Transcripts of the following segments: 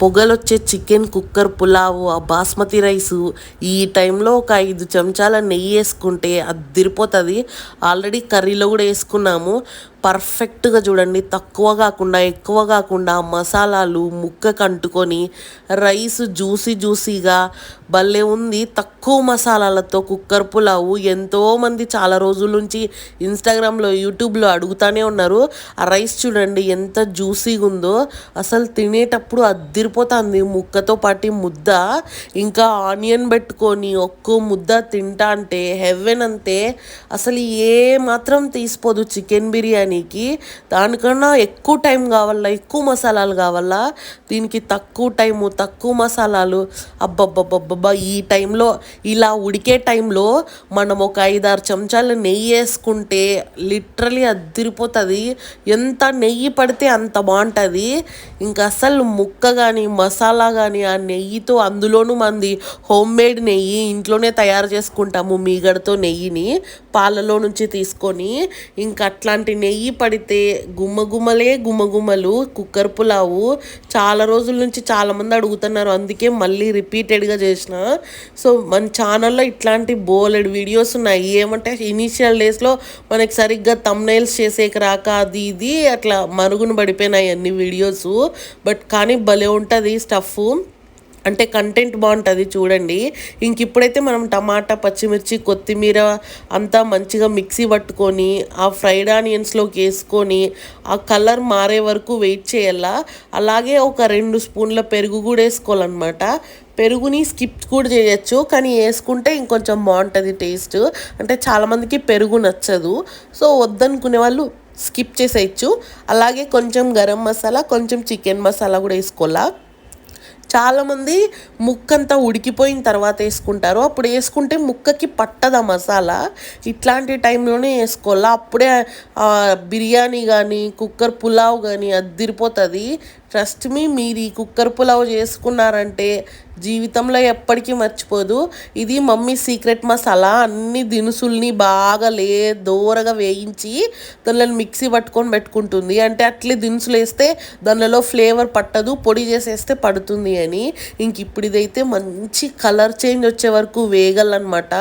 పొగలొచ్చే chicken cooker పులావు ఆ basmati rice ఈ టైంలో ఒక ఐదు చెంచాల నెయ్యి వేసుకుంటే అద్దిరిపోతుంది ఆల్రెడీ కర్రీలో కూడా వేసుకున్నాము. పర్ఫెక్ట్గా చూడండి. తక్కువ కాకుండా ఎక్కువ కాకుండా మసాలాలు ముక్కకు అంటుకొని రైస్ జ్యూసీ జ్యూసీగా భలే ఉంది. తక్కువ మసాలాలతో కుక్కర్ పులావు ఎంతోమంది చాలా రోజుల నుంచి ఇన్స్టాగ్రామ్లో యూట్యూబ్లో అడుగుతానే ఉన్నారు. ఆ రైస్ చూడండి ఎంత జ్యూసీగా ఉందో. అసలు తినేటప్పుడు అద్దిరిపోతుంది. ముక్కతో పాటు ముద్ద ఇంకా ఆనియన్ పెట్టుకొని ఒక్కో ముద్ద తింటా అంటే హెవెన్ అంతే. అసలు ఏ మాత్రం తీసిపోదు. చికెన్ బిర్యానీకి దానికన్నా ఎక్కువ టైం కావాలా? ఎక్కువ మసాలాలు కావాలా? దీనికి తక్కువ టైము తక్కువ మసాలాలు. అబ్బబ్బబ్బబ్బబ్బా ఈ టైంలో ఇలా ఉడికే టైంలో మనం ఒక ఐదారు చెంచాలు నెయ్యి వేసుకుంటే లిటరలీ అద్దిరిపోతుంది ఎంత నెయ్యి పడితే అంత బాగుంటుంది. ఇంకా అసలు ముక్క కానీ మసాలా కానీ ఆ నెయ్యితో అందులోనూ మంది హోమ్ మేడ్ నెయ్యి ఇంట్లోనే తయారు చేసుకుంటాము మీగడతో నెయ్యిని పాలలో నుంచి తీసుకొని. ఇంకా అట్లాంటి నెయ్యి పడితే గుమ్మగుమ్మలే గుమ్మగుమ్మలు కుక్కర్ పులావు చాలా రోజుల నుంచి చాలామంది అడుగుతున్నారు. అందుకే మళ్ళీ రిపీటెడ్గా చేసిన. సో మన ఛానల్లో ఇట్లాంటి బోలెడ్ వీడియోస్ ఉన్నాయి. ఏమంటే ఇనీషియల్ డేస్లో మనకి సరిగ్గా తమ్నైల్స్ చేసేకి రాక అది ఇది అట్లా మరుగున పడిపోయినాయి అన్ని వీడియోస్. బట్ కానీ భలే ఉంటుంది స్టఫ్. అంటే కంటెంట్ బాగుంటుంది చూడండి. ఇంక ఇప్పుడైతే మనం టమాటా పచ్చిమిర్చి కొత్తిమీర అంతా మంచిగా మిక్సీ పట్టుకొని ఆ ఫ్రైడ్ ఆనియన్స్లోకి వేసుకొని ఆ కలర్ మారే వరకు వెయిట్ చేయాలా? అలాగే ఒక రెండు స్పూన్ల పెరుగు కూడా వేసుకోవాలన్నమాట. పెరుగుని స్కిప్ కూడా చేయొచ్చు కానీ వేసుకుంటే ఇంకొంచెం బాగుంటుంది టేస్ట్ అంటే చాలామందికి పెరుగు నచ్చదు. సో వద్దనుకునే వాళ్ళు స్కిప్ చేసేయచ్చు. అలాగే కొంచెం గరం మసాలా కొంచెం చికెన్ మసాలా కూడా వేసుకోవాలా? చాలామంది ముక్కంతా ఉడికిపోయిన తర్వాత వేసుకుంటారు. అప్పుడు వేసుకుంటే ముక్కకి పట్టదా మసాలా? ఇట్లాంటి టైంలోనే వేసుకోవాలా? అప్పుడే బిర్యానీ కానీ కుక్కర్ పులావ్ కానీ అద్దిరిపోతుంది ట్రస్ట్ మీ మీరు ఈ కుక్కర్ పులావ్ చేసుకున్నారంటే జీవితంలో ఎప్పటికీ మర్చిపోదు. ఇది మమ్మీ సీక్రెట్ మసాలా అన్ని దినుసుల్ని బాగా లే దూరగా వేయించి దానిలో మిక్సీ పట్టుకొని పెట్టుకుంటుంది. అంటే అట్లే దినుసులు వేస్తే దానిలో ఫ్లేవర్ పట్టదు పొడి చేసేస్తే పడుతుంది అని. ఇంక ఇప్పుడు ఇదైతే మంచి కలర్ చేంజ్ వచ్చే వరకు వేగాలన్నమాట.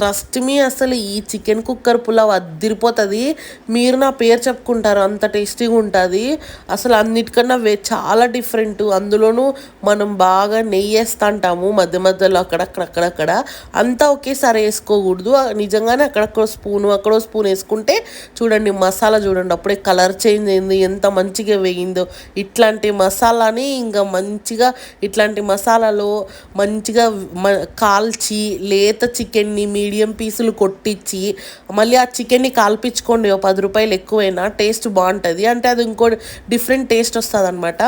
ట్రస్ట్ మీ అసలు ఈ చికెన్ కుక్కర్ పులావ్ అద్దిరిపోతుంది మీరు నా పేరు చెప్పుకుంటారు అంత టేస్టీగా ఉంటుంది. అసలు అన్నిటికన్నా వే చాలా డిఫరెంట్ అందులోనూ మనం బాగా నెయ్యి వేస్తుంటాము మధ్య మధ్యలో అక్కడక్కడ అక్కడక్కడ అంతా ఒకేసారి వేసుకోకూడదు. నిజంగానే అక్కడక్కడ స్పూను అక్కడో స్పూన్ వేసుకుంటే చూడండి మసాలా చూడండి అప్పుడే కలర్ చేంజ్ అయింది ఎంత మంచిగా వేయిందో. ఇట్లాంటి మసాలాని ఇంకా మంచిగా ఇట్లాంటి మసాలాలో మంచిగా కాల్చి లేత చికెన్ని మీడియం పీసులు కొట్టించి మళ్ళీ ఆ చికెన్ని కాల్పించుకోండి ఓ పది రూపాయలు ఎక్కువైనా టేస్ట్ బాగుంటుంది. అంటే అది ఇంకో డిఫరెంట్ టేస్ట్ వస్తుంది. అనమాట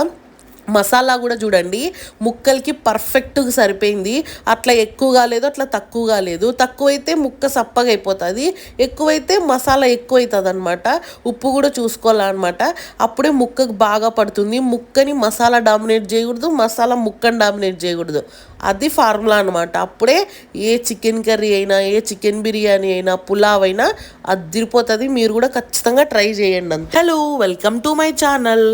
మసాలా కూడా చూడండి ముక్కలకి పర్ఫెక్ట్గా సరిపోయింది. అట్లా ఎక్కువగా లేదు అట్లా తక్కువగా లేదు. తక్కువైతే ముక్క సప్పగా అయిపోతుంది. ఎక్కువైతే మసాలా ఎక్కువ అవుతుంది అనమాట ఉప్పు కూడా చూసుకోవాలన్నమాట. అప్పుడే ముక్కకు బాగా పడుతుంది. ముక్కని మసాలా డామినేట్ చేయకూడదు మసాలా ముక్కని డామినేట్ చేయకూడదు. అది ఫార్ములా అనమాట అప్పుడే ఏ చికెన్ కర్రీ అయినా ఏ చికెన్ బిర్యానీ అయినా పులావ్ అయినా అదిరిపోతుంది. మీరు కూడా ఖచ్చితంగా ట్రై చేయండి అంతే. Hello welcome to my channel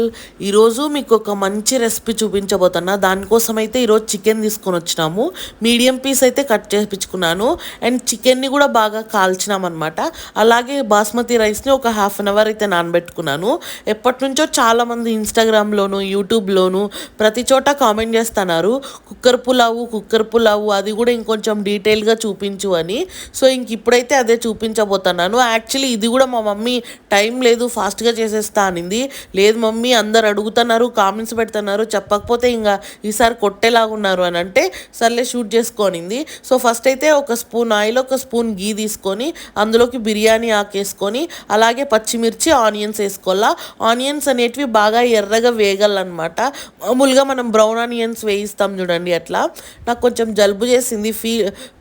ఈరోజు మీకు ఒక మంచి రెసిపీ చూపించబోతున్నా. దానికోసం అయితే ఈరోజు చికెన్ తీసుకొని వచ్చినాము. మీడియం పీస్ అయితే కట్ చేపించుకున్నాను. అండ్ చికెన్ని కూడా బాగా కాల్చినాం అనమాట అలాగే బాస్మతి రైస్ని ఒక హాఫ్ అన్ అవర్ అయితే నానబెట్టుకున్నాను. ఎప్పటి నుంచో చాలామంది ఇన్స్టాగ్రామ్లోను యూట్యూబ్లోను ప్రతి చోట కామెంట్ చేస్తున్నారు. కుక్కర్ పులావు కుక్కర్ పులావు అది కూడా ఇంకొంచెం డీటెయిల్గా చూపించు అని. సో ఇంక ఇప్పుడైతే అదే చూపించబోతున్నాను. యాక్చువల్లీ ఇది కూడా మా మమ్మీ టైం లేదు ఫాస్ట్గా చేసేస్తా అనింది. లేదు మమ్మీ అందరు అడుగుతున్నారు కామెంట్స్ పెడుతున్నారు. చెప్పకపోతే ఇంకా ఈసారి కొట్టేలాగున్నారు అని అంటే సర్లే షూట్ చేసుకోనింది. సో ఫస్ట్ అయితే ఒక స్పూన్ ఆయిల్ ఒక స్పూన్ గీ తీసుకొని అందులోకి బిర్యానీ ఆకేసుకొని అలాగే పచ్చిమిర్చి ఆనియన్స్ వేసుకోవాలా? ఆనియన్స్ అనేటివి బాగా ఎర్రగా వేగాలన్నమాట. మామూలుగా మనం బ్రౌన్ ఆనియన్స్ వేయిస్తాం చూడండి అట్లా. నాకు కొంచెం జలుబు చేసింది ఫీ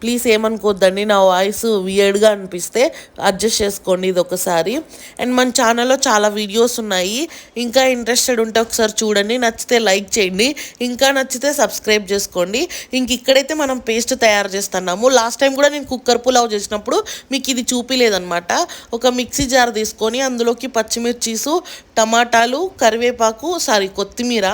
ప్లీజ్ ఏమనుకోద్దండి నా వాయిస్ వియర్డ్గా అనిపిస్తే అడ్జస్ట్ చేసుకోండి ఇది ఒకసారి అండ్ మన ఛానల్లో చాలా వీడియోస్ ఉన్నాయి. ఇంకా ఇంట్రెస్టెడ్ ఉంటే ఒకసారి చూడండి నచ్చితే లైక్ చేయండి ఇంకా నచ్చితే సబ్స్క్రైబ్ చేసుకోండి. ఇంక ఇక్కడైతే మనం పేస్ట్ తయారు చేస్తున్నాము. లాస్ట్ టైం కూడా నేను కుక్కర్ పులావ్ చేసినప్పుడు మీకు ఇది చూపిలేదనమాట ఒక మిక్సీ జార్ తీసుకొని అందులోకి పచ్చిమిర్చీసు టమాటాలు కరివేపాకు సారీ కొత్తిమీర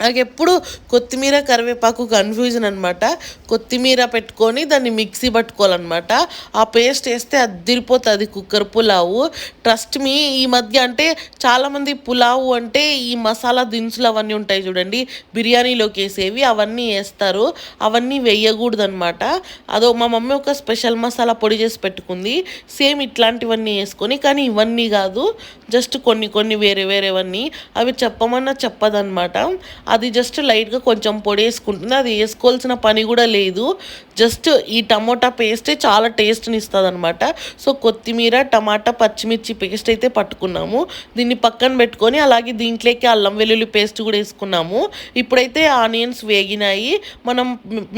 నాకు ఎప్పుడు కొత్తిమీర కరివేపాకు కన్ఫ్యూజన్ అనమాట కొత్తిమీర పెట్టుకొని దాన్ని మిక్సీ పట్టుకోవాలన్నమాట. ఆ పేస్ట్ వేస్తే అద్దిరిపోతుంది కుక్కర్ పులావు. ట్రస్ట్ మీ ఈ మధ్య అంటే చాలామంది పులావు అంటే ఈ మసాలా దినుసులు అవన్నీ ఉంటాయి చూడండి. బిర్యానీలోకి వేసేవి అవన్నీ వేస్తారు. అవన్నీ వేయకూడదు అనమాట అదో మా మమ్మీ ఒక స్పెషల్ మసాలా పొడి చేసి పెట్టుకుంది. సేమ్ ఇట్లాంటివన్నీ వేసుకొని కానీ ఇవన్నీ కాదు. జస్ట్ కొన్ని కొన్ని వేరే వేరేవన్నీ. అవి చెప్పమన్నా చెప్పదన్నమాట. అది జస్ట్ లైట్గా కొంచెం పొడి వేసుకుంటుంది అది వేసుకోవాల్సిన పని కూడా లేదు. జస్ట్ ఈ టమోటా పేస్టే చాలా టేస్ట్ని ఇస్తుంది అనమాట సో కొత్తిమీర టమాటా పచ్చిమిర్చి పేస్ట్ అయితే పట్టుకున్నాము. దీన్ని పక్కన పెట్టుకొని అలాగే దీంట్లోకి అల్లం వెల్లుల్లి పేస్ట్ కూడా వేసుకున్నాము. ఇప్పుడైతే ఆనియన్స్ వేగినాయి. మనం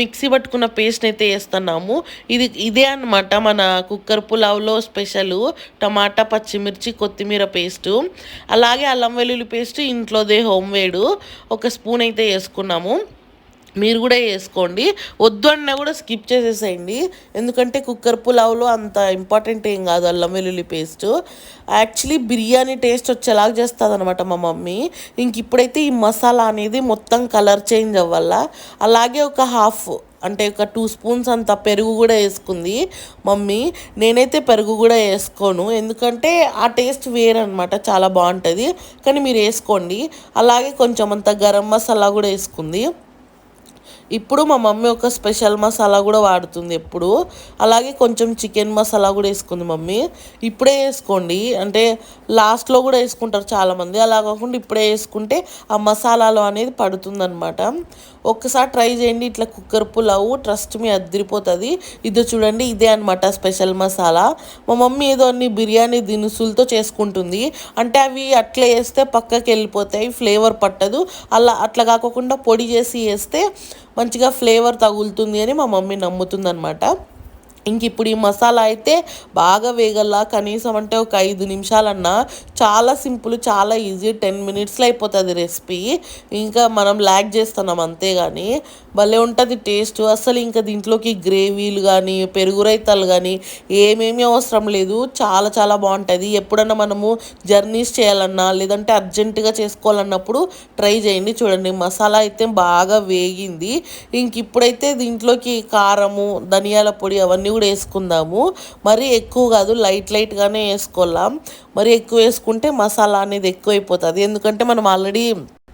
మిక్సీ పట్టుకున్న పేస్ట్ అయితే వేస్తున్నాము. ఇది ఇదే అనమాట మన కుక్కర్ పులావ్లో స్పెషల్ టమాటా పచ్చిమిర్చి కొత్తిమీర పేస్టు అలాగే అల్లం వెల్లుల్లి పేస్ట్ ఇంట్లోదే హోమ్ మేడ్. ఒక స్పూన్ అయితే వేసుకున్నాము. మీరు కూడా వేసుకోండి. వద్దు అన్నా కూడా స్కిప్ చేసేసేయండి. ఎందుకంటే కుక్కర్ పులావ్లో అంత ఇంపార్టెంట్ ఏం కాదు అల్లం వెల్లుల్లి పేస్ట్. యాక్చువల్లీ బిర్యానీ టేస్ట్ వచ్చేలాగా చేస్తుంది అనమాట మా మమ్మీ. ఇంక ఇప్పుడైతే ఈ మసాలా అనేది మొత్తం కలర్ చేంజ్ అవ్వాల. అలాగే ఒక హాఫ్ అంటే ఒక టూ స్పూన్స్ అంత పెరుగు కూడా వేసుకుంది. మమ్మీ నేనైతే పెరుగు కూడా వేసుకోను. ఎందుకంటే ఆ టేస్ట్ వేరనమాట చాలా బాగుంటుంది. కానీ మీరు వేసుకోండి. అలాగే కొంచెం అంత గరం మసాలా కూడా వేసుకుంది. ఇప్పుడు మా మమ్మీ ఒక స్పెషల్ మసాలా కూడా వాడుతుంది ఎప్పుడు. అలాగే కొంచెం చికెన్ మసాలా కూడా వేసుకుంది మమ్మీ. ఇప్పుడే వేసుకోండి. అంటే లాస్ట్లో కూడా వేసుకుంటారు చాలామంది. అలా కాకుండా ఇప్పుడే వేసుకుంటే ఆ మసాలాలో అనేది పడుతుందనమాట ఒక్కసారి ట్రై చేయండి. ఇట్లా కుక్కర్ పులావు ట్రస్ట్ మీ అద్దరిపోతుంది ఇది చూడండి ఇదే అనమాట స్పెషల్ మసాలా. మా మమ్మీ ఏదో అన్ని బిర్యానీ దినుసులతో చేసుకుంటుంది. అంటే అవి అట్లా వేస్తే పక్కకి వెళ్ళిపోతాయి ఫ్లేవర్ పట్టదు. అలా అట్లా కాకుండా పొడి చేసి వేస్తే మంచిగా ఫ్లేవర్ తగులుతుంది అని మా మమ్మీ నమ్ముతుందనమాట ఇంక ఇప్పుడు ఈ మసాలా అయితే బాగా వేగల్లా కనీసం అంటే ఒక ఐదు నిమిషాలన్నా చాలా సింపుల్ చాలా ఈజీ. టెన్ మినిట్స్లో అయిపోతుంది రెసిపీ. ఇంకా మనం ల్యాక్ చేస్తున్నాం అంతేగాని. భలే ఉంటుంది టేస్ట్. అసలు ఇంకా దీంట్లోకి గ్రేవీలు కానీ పెరుగు రైతాలు కానీ ఏమేమి అవసరం లేదు. చాలా చాలా బాగుంటుంది. ఎప్పుడన్నా మనము జర్నీస్ చేయాలన్నా లేదంటే అర్జెంటుగా చేసుకోవాలన్నప్పుడు ట్రై చేయండి. చూడండి మసాలా అయితే బాగా వేగింది. ఇంక ఇప్పుడైతే దీంట్లోకి కారము ధనియాల పొడి అవన్నీ కూడా వేసుకుందాము. మరీ ఎక్కువ కాదు లైట్ లైట్గానే వేసుకోవాలా. మరి ఎక్కువ వేసుకుంటే మసాలా అనేది ఎక్కువైపోతుంది. ఎందుకంటే మనం ఆల్రెడీ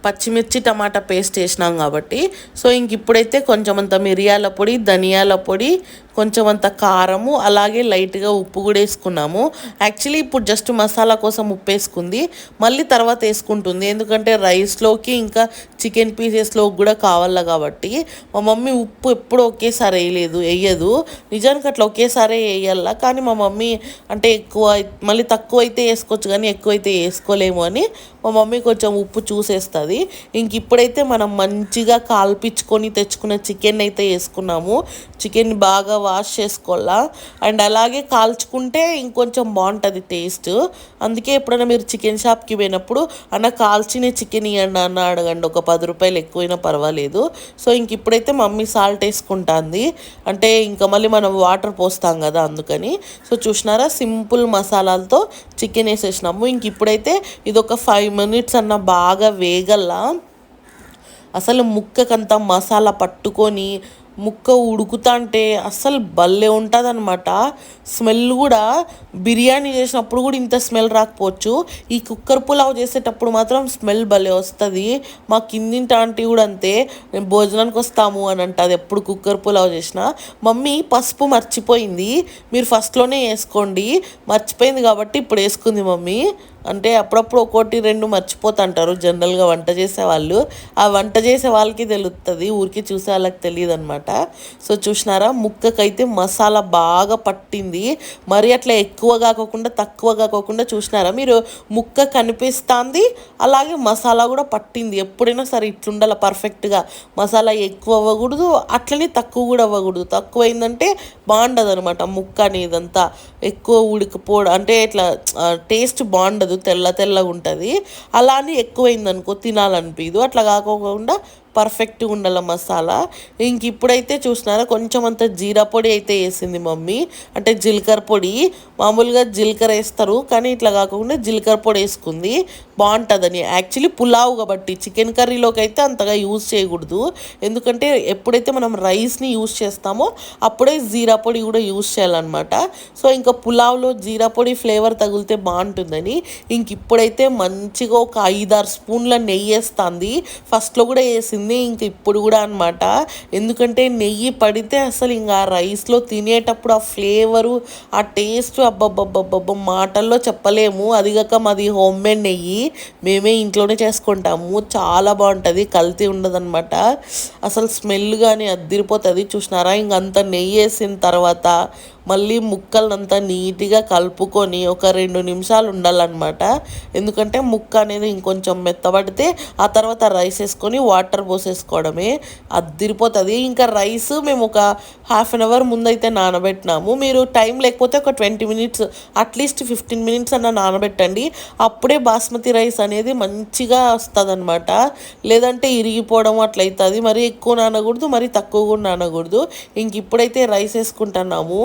పచ్చిమిర్చి టమాటా పేస్ట్ వేసినాం కాబట్టి. సో ఇంక ఇప్పుడైతే కొంచెం అంత మిరియాల పొడి ధనియాల పొడి కొంచెం అంత కారము అలాగే లైట్గా ఉప్పు కూడా వేసుకున్నాము. యాక్చువల్లీ ఇప్పుడు జస్ట్ మసాలా కోసం ఉప్పు వేసుకుంది. మళ్ళీ తర్వాత వేసుకుంటుంది. ఎందుకంటే రైస్లోకి ఇంకా చికెన్ పీసెస్లోకి కూడా కావాలా కాబట్టి. మా మమ్మీ ఉప్పు ఎప్పుడు ఒకేసారి వేయలేదు వేయదు. నిజానికి అట్లా ఒకేసారి వేయాలా. కానీ మా మమ్మీ అంటే ఎక్కువ మళ్ళీ తక్కువ అయితే వేసుకోవచ్చు కానీ ఎక్కువ అయితే వేసుకోలేము అని మా మమ్మీ కొంచెం ఉప్పు చూసేస్తుంది. ఇంక ఇప్పుడైతే మనం మంచిగా కాల్పించుకొని తెచ్చుకున్న చికెన్ అయితే వేసుకున్నాము. చికెన్ బాగా వాష్ చేసుకోవాలా? అండ్ అలాగే కాల్చుకుంటే ఇంకొంచెం బాగుంటుంది టేస్ట్. అందుకే ఎప్పుడైనా మీరు చికెన్ షాప్కి పోయినప్పుడు అన్న కాల్చిన చికెన్ ఇవ్వండి అన్న అడగండి. ఒక పది రూపాయలు ఎక్కువైనా పర్వాలేదు. సో ఇంక ఇప్పుడైతే మమ్మీ సాల్ట్ వేసుకుంటుంది. అంటే ఇంకా మళ్ళీ మనం వాటర్ పోస్తాం కదా అందుకని. సో చూసినారా? సింపుల్ మసాలాలతో చికెన్ వేసేసినాము. ఇంక ఇప్పుడైతే ఇది ఒక ఫైవ్ మినిట్స్ అన్న బాగా వేగల్లా అసలు ముక్కకంతా మసాలా పట్టుకొని ముక్క ఉడుకుతుంటే అస్సలు భలే ఉంటుంది అనమాట స్మెల్ కూడా బిర్యానీ చేసినప్పుడు కూడా ఇంత స్మెల్ రాకపోవచ్చు. ఈ కుక్కర్ పులావ్ చేసేటప్పుడు మాత్రం స్మెల్ భలే వస్తుంది. మా కిందింటి ఆంటీ కూడా అంతే. మేము భోజనానికి వస్తాము అని అంటుంది. ఎప్పుడు కుక్కర్ పులావ్ చేసిన. మమ్మీ పసుపు మర్చిపోయింది. మీరు ఫస్ట్లోనే వేసుకోండి. మర్చిపోయింది కాబట్టి ఇప్పుడు వేసుకుంది మమ్మీ. అంటే అప్పుడప్పుడు ఒకటి రెండు మర్చిపోతుంటారు. జనరల్గా వంట చేసే వాళ్ళు. ఆ వంట చేసే వాళ్ళకి తెలుస్తుంది ఊరికి చూసే వాళ్ళకి తెలియదు అనమాట సో చూసినారా? ముక్కకైతే మసాలా బాగా పట్టింది. మరి అట్లా ఎక్కువ కాకోకుండా తక్కువ కాకోకుండా చూసినారా? మీరు ముక్క కనిపిస్తుంది. అలాగే మసాలా కూడా పట్టింది. ఎప్పుడైనా సరే ఇట్లుండాలి పర్ఫెక్ట్గా. మసాలా ఎక్కువ అవ్వకూడదు. అట్లనే తక్కువ కూడా అవ్వకూడదు. తక్కువ అయిందంటే బాగుండదు అనమాట ముక్క అనేదంతా. ఎక్కువ ఉడికిపోవడం అంటే ఇట్లా టేస్ట్ బాగుండదు. తెల్ల తెల్లగా ఉంటుంది అలా అని ఎక్కువైంది అనుకో తినాలనిపించదు అట్లా కాకుండా పర్ఫెక్ట్గా ఉండాల మసాలా. ఇంక ఇప్పుడైతే చూసినారా కొంచెం అంత జీరా పొడి అయితే వేసింది మమ్మీ. అంటే జీలకర్ర పొడి. మామూలుగా జీలకర్ర వేస్తారు కానీ ఇట్లా కాకుండా జీలకర్ర పొడి వేసుకుంది. బాగుంటుందని. యాక్చువల్లీ పులావ్ కాబట్టి చికెన్ కర్రీలోకి అయితే అంతగా యూజ్ చేయకూడదు. ఎందుకంటే ఎప్పుడైతే మనం రైస్ని యూజ్ చేస్తామో అప్పుడే జీరా పొడి కూడా యూజ్ చేయాలన్నమాట. సో ఇంకా పులావ్లో జీరా పొడి ఫ్లేవర్ తగిలితే బాగుంటుందని. ఇంక ఇప్పుడైతే మంచిగా ఒక ఐదారు స్పూన్ల నెయ్యి వేస్తుంది. ఫస్ట్లో కూడా వేసింది. ఇంక ఇప్పుడు కూడా అనమాట ఎందుకంటే నెయ్యి పడితే అసలు ఇంకా రైస్లో తినేటప్పుడు ఆ ఫ్లేవరు ఆ టేస్ట్ అబ్బబ్బబ్బబ్బబ్బ మాటల్లో చెప్పలేము. అదిగాక మాది హోమ్ మేడ్ నెయ్యి. మేమే ఇంట్లోనే చేసుకుంటాము. చాలా బాగుంటుంది కల్తీ ఉండదన్నమాట. అసలు స్మెల్ కానీ అద్దిరిపోతుంది చూసినారా? ఇంకంత నెయ్యి వేసిన తర్వాత మళ్ళీ ముక్కలంతా నీట్గా కలుపుకొని ఒక రెండు నిమిషాలు ఉండాలన్నమాట. ఎందుకంటే ముక్క అనేది ఇంకొంచెం మెత్తబడితే ఆ తర్వాత రైస్ వేసుకొని వాటర్ పోసేసుకోవడమే. అద్దిరిపోతుంది ఇంకా రైస్ మేము ఒక హాఫ్ అన్ అవర్ ముందైతే నానబెట్టినాము. మీరు టైం లేకపోతే ఒక twenty minutes at least fifteen minutes అన్న నానబెట్టండి. అప్పుడే బాస్మతి రైస్ అనేది మంచిగా వస్తుంది అనమాట లేదంటే ఇరిగిపోవడం అట్లయితుంది మరి ఎక్కువ నానకూడదు మరి తక్కువ కూడా నానకూడదు. ఇంక ఇప్పుడైతే రైస్ వేసుకుంటున్నాము.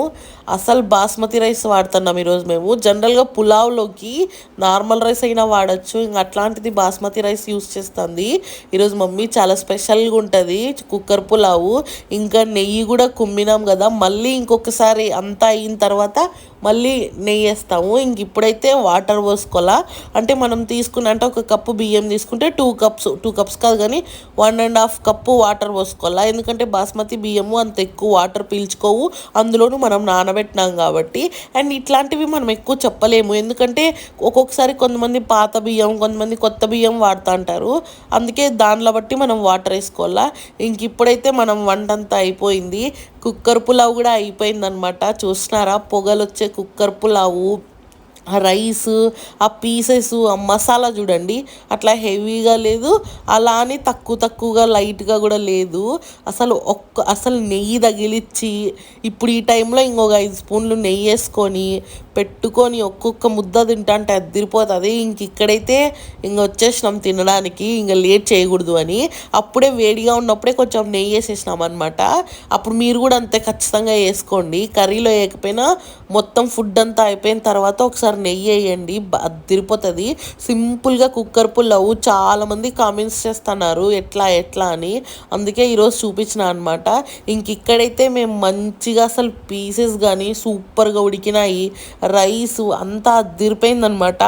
అసలు బాస్మతి రైస్ వాడుతున్నాం ఈరోజు మేము. జనరల్గా పులావ్లోకి నార్మల్ రైస్ అయినా వాడచ్చు. ఇంకా అట్లాంటిది బాస్మతి రైస్ యూస్ చేస్తుంది. ఈరోజు మమ్మీ చాలా స్పెషల్గా ఉంటుంది కుక్కర్ పులావు. ఇంకా నెయ్యి కూడా కుమ్మినాం కదా. మళ్ళీ ఇంకొకసారి అంతా అయిన తర్వాత మళ్ళీ నెయ్యి వేస్తాము ఇంక ఇప్పుడైతే వాటర్ పోసుకోవాలా? అంటే మనం తీసుకున్న అంటే ఒక కప్పు బియ్యం తీసుకుంటే టూ కప్స్ టూ కప్స్ కాదు కానీ one and half cup water పోసుకోవాలా? ఎందుకంటే బాస్మతి బియ్యము అంత ఎక్కువ వాటర్ పీల్చుకోవు. అందులోనూ మనం నానబెట్టినాం కాబట్టి. అండ్ ఇట్లాంటివి మనం ఎక్కువ చెప్పలేము. ఎందుకంటే ఒక్కొక్కసారి కొంతమంది పాత బియ్యం కొంతమంది కొత్త బియ్యం వాడుతూ అంటారు. అందుకే దానిలో బట్టి మనం వాటర్ వేసుకోవాలా? ఇంక ఇప్పుడైతే మనం వంట అంతా అయిపోయింది. కుక్కర్ పులావ్ కూడా అయిపోయిందనమాట చూసినారా? పొగలు వచ్చే కుక్కర్ పులావు ఆ రైస్ ఆ పీసెస్ ఆ మసాలా చూడండి. అట్లా హెవీగా లేదు. అలా అని తక్కువ తక్కువగా లైట్గా కూడా లేదు. అసలు ఒక్క అసలు నెయ్యి తగిలిచ్చి ఇప్పుడు ఈ టైంలో ఇంకొక ఐదు స్పూన్లు నెయ్యి వేసుకొని పెట్టుకొని ఒక్కొక్క ముద్ద తింటా అంటే అదిరిపోతుంది. ఇంక ఇక్కడైతే ఇంక వచ్చేసినాం తినడానికి. ఇంకా లేట్ చేయకూడదు అని. అప్పుడే వేడిగా ఉన్నప్పుడే కొంచెం నెయ్యి వేసేసినాం అనమాట అప్పుడు మీరు కూడా అంతే ఖచ్చితంగా వేసుకోండి. కర్రీలో వేయకపోయినా మొత్తం ఫుడ్ అంతా అయిపోయిన తర్వాత ఒకసారి నెయ్యి వేయండి తిరిపోతుంది. సింపుల్గా కుక్కర్ పుల్లవు చాలామంది కామెంట్స్ చేస్తున్నారు ఎట్లా ఎట్లా అని. అందుకే ఈరోజు చూపించిన అనమాట ఇంక ఇక్కడైతే మేము మంచిగా అసలు పీసెస్ కానీ సూపర్గా ఉడికినాయి. రైస్ అంతా అదిరిపోయిందనమాట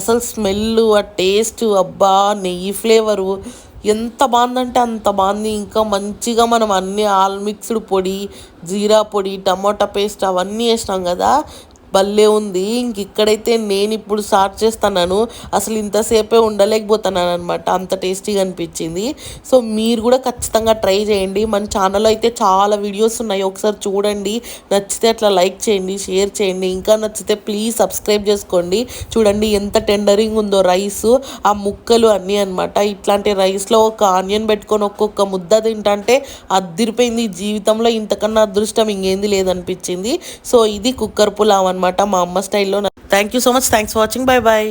అసలు స్మెల్ ఆ టేస్ట్ అబ్బా నెయ్యి ఫ్లేవరు ఎంత బాగుందంటే అంత బాగుంది. ఇంకా మంచిగా మనం అన్ని ఆల్ మిక్స్డ్ పొడి జీరా పొడి టమాటా పేస్ట్ అవన్నీ వేసినాం కదా. భలే ఉంది ఇంక ఇక్కడైతే నేను ఇప్పుడు స్టార్ట్ చేస్తున్నాను. అసలు ఇంతసేపే ఉండలేకపోతున్నాను అనమాట అంత టేస్టీగా అనిపించింది. సో మీరు కూడా ఖచ్చితంగా ట్రై చేయండి. మన ఛానల్లో అయితే చాలా వీడియోస్ ఉన్నాయి. ఒకసారి చూడండి. నచ్చితే అట్లా లైక్ చేయండి షేర్ చేయండి. ఇంకా నచ్చితే ప్లీజ్ సబ్స్క్రైబ్ చేసుకోండి. చూడండి ఎంత టెండరింగ్ ఉందో రైస్ ఆ ముక్కలు అన్నీ అనమాట ఇట్లాంటి రైస్లో ఒక ఆనియన్ పెట్టుకొని ఒక్కొక్క ముద్ద తింటంటే అదిరిపోయింది జీవితంలో ఇంతకన్నా అదృష్టం ఇంకేంది లేదనిపించింది. సో ఇది కుక్కర్ పులావ్ అనమాట మా అమ్మ స్టైల్లో thank you so much thanks for watching bye bye